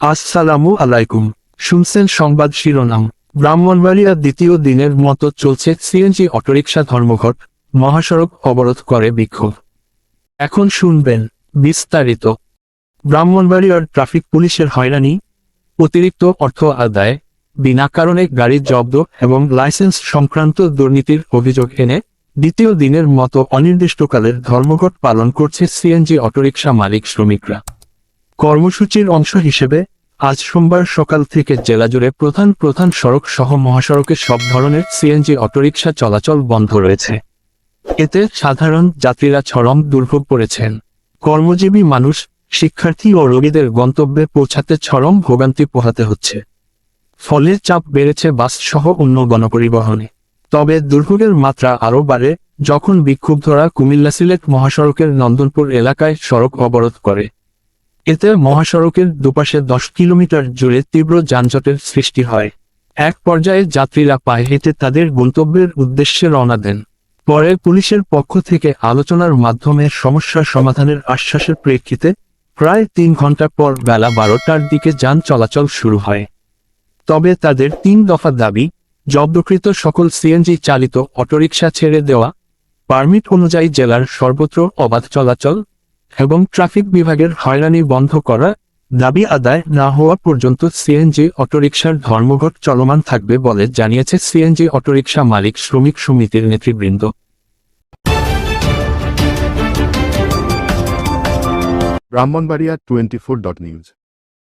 আসসালামু আলাইকুম। শুনছেন সংবাদ শিরোনাম। ব্রাহ্মণবাড়িয়া দ্বিতীয় দিনের মতো চলছে সিএনজি অটোরিকশা ধর্মঘট। মহাসড়ক অবরোধ করে বিক্ষোভ। এখন শুনবেন বিস্তারিত। ব্রাহ্মণবাড়িয়ার ট্রাফিক পুলিশের হয়রানি, অতিরিক্ত অর্থ আদায়, বিনা কারণে গাড়ি জব্দ এবং লাইসেন্স সংক্রান্ত দুর্নীতির অভিযোগ এনে দ্বিতীয় দিনের মতো অনির্দিষ্টকালের ধর্মঘট পালন করছে সিএনজি অটোরিকশা মালিক শ্রমিকরা। কর্মসূচির অংশ হিসেবে, আজ সোমবার সকাল থেকে জেলা জুড়ে প্রধান প্রধান সড়ক সহ মহাসড়কে সব ধরনের সিএনজি অটোরিকশা চলাচল বন্ধ রয়েছে। এতে সাধারণ যাত্রীরা চরম দুর্ভোগ পড়েছেন। কর্মজীবী মানুষ, শিক্ষার্থী ও রোগীদের গন্তব্যে পৌঁছাতে চরম ভোগান্তি পোহাতে হচ্ছে। ফলে চাপ বেড়েছে বাস সহ অন্য গণপরিবহনে। তবে দুর্ভোগের মাত্রা আরও বাড়ে যখন বিক্ষুব্ধরা কুমিল্লা সিলেট মহাসড়কের নন্দনপুর এলাকায় সড়ক অবরোধ করে। এতে মহাসড়কের দুপাশে দশ কিলোমিটার জুড়ে তীব্র যানজটের সৃষ্টি হয়। এক পর্যায়ে যাত্রীরা পায়ে হেঁটে তাদের গন্তব্যের উদ্দেশ্যে রওনা দেন। পরে পুলিশের পক্ষ থেকে আলোচনার মাধ্যমে সমস্যার সমাধানের আশ্বাসের প্রেক্ষিতে প্রায় তিন ঘণ্টা পর বেলা বারোটার দিকে যান চলাচল শুরু হয়। তবে তাদের তিন দফা দাবি, জব্দকৃত সকল সিএনজি চালিত অটোরিকশা ছেড়ে দেওয়া, পারমিট অনুযায়ী জেলার সর্বত্র অবাধ চলাচল এবং ট্রাফিক বিভাগের হয়রানি বন্ধ করা দাবি আদায় না হওয়া পর্যন্ত সিএনজি অটোরিকশার ধর্মঘট চলমান থাকবে বলে জানিয়েছে সিএনজি অটোরিকশা মালিক শ্রমিক সমিতির নেতৃবৃন্দ। Brahmanbaria twenty four dot news.